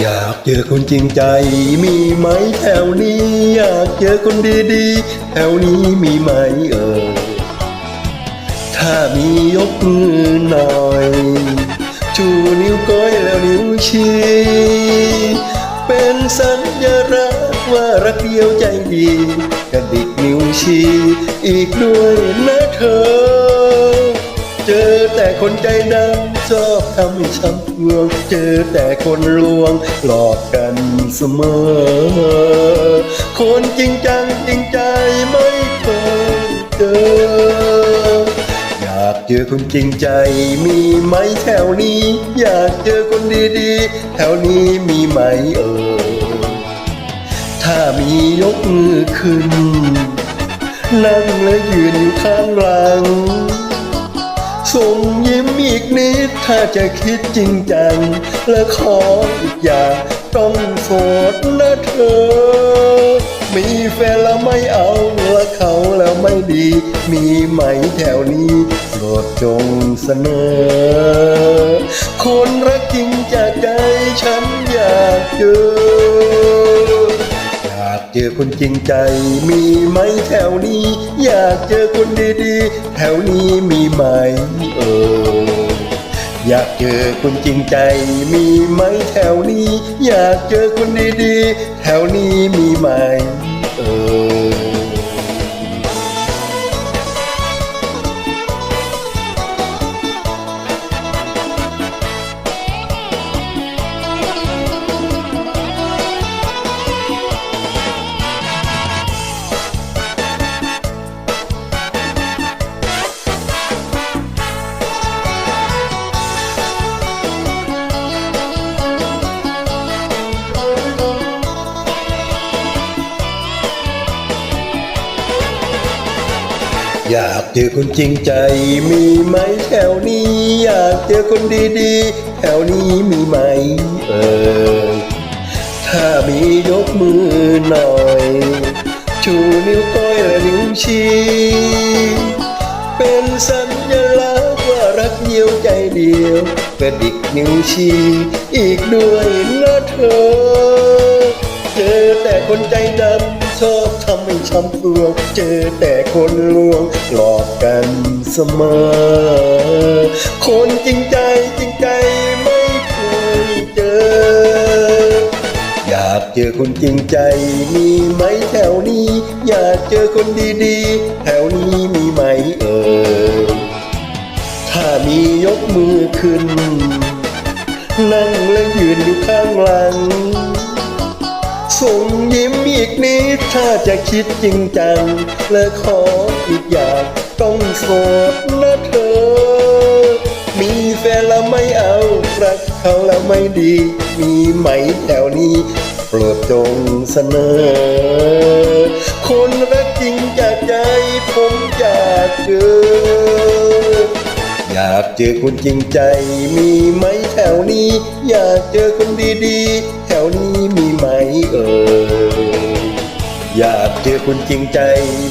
อยากเจอคนจริงใจมีไหมแถวนี้ อยากเจอคนดีๆแถวนี้มีไหมเอ่ยถ้ามียกมือหน่อย ชูนิ้วก้อยแล้วนิ้วชี้เป็นสัญลักษณ์ว่ารักเดียวใจดีกระดิกนิ้วชี้อีกด้วยนะเธอ เจอแต่คนใจดำชอบทำให้ช้ำเมืองเจอแต่คนลวงหลอกกันเสมอ คนจริงจังจริงใจไม่เคยเจอ อยากเจอคนจริงใจมีไหมแถวนี้ อยากเจอคนดีๆ แถวนี้มีไหมเอ่ยถ้ามียกมือขึ้นนั่งและยืนอยู่ข้างหลัง ส่งยิ้มอีกนิด ถ้าจะคิดจริงจัง และขออีกอย่างต้องโสดนะเธอ มีแฟนแล้วไม่เอาและเขาแล้วไม่ดี มีไหมแถวนี้โปรดจงเสนอ คนรักจริงจากใจฉันอยากเจอ เจอคนจริงใจมีไหมแถวนี้ อยากเจอคนดีๆ แถวนี้มีไหมเอออยากเจอคนจริงใจมีไหมแถวนี้ อยากเจอคนดีๆ แถวนี้มีไหม อยากเจอคนจริงใจมีไหมแถวนี้ อยากเจอคนดีๆ แถวนี้มีไหมเออถ้ามียกมือหน่อย ชูนิ้วก้อยและนิ้วชี้เป็นสัญลักษณ์ว่ารักเดียวใจเดียวกระดิกนิ้วชี้อีกด้วยนะเธอ เจอแต่คนใจดำ ชอบทำให้ช้ำเฟืองเจอแต่คนลวงหลอกกันเสมอ คนจริงใจจริงใจไม่เคยเจอ อยากเจอคนจริงใจมีไหมแถวนี้ อยากเจอคนดีๆ แถวนี้มีไหมเอ่ยถ้ามียกมือขึ้น นั่งและยืนอยู่ข้างหลัง ส่งยิ้มอีกนิดถ้าจะคิดจริงจัง และขออีกอย่างต้องโสดนะเธอ มีแฟนแล้วไม่เอารักเขาแล้วไม่ดี มีไหมแถวนี้โปรดจงเสนอ คนรักจริงจากใจผมอยากเจอ อยากเจอคนจริงใจ มีไหมแถวนี้ อยากเจอคนดีๆ วนี้มีไหมเอ่ยอยากเจอคนจริงใจ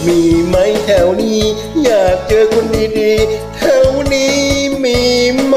มีไหมแถวนี้ อยากเจอคนดีๆ แถวนี้มีไหม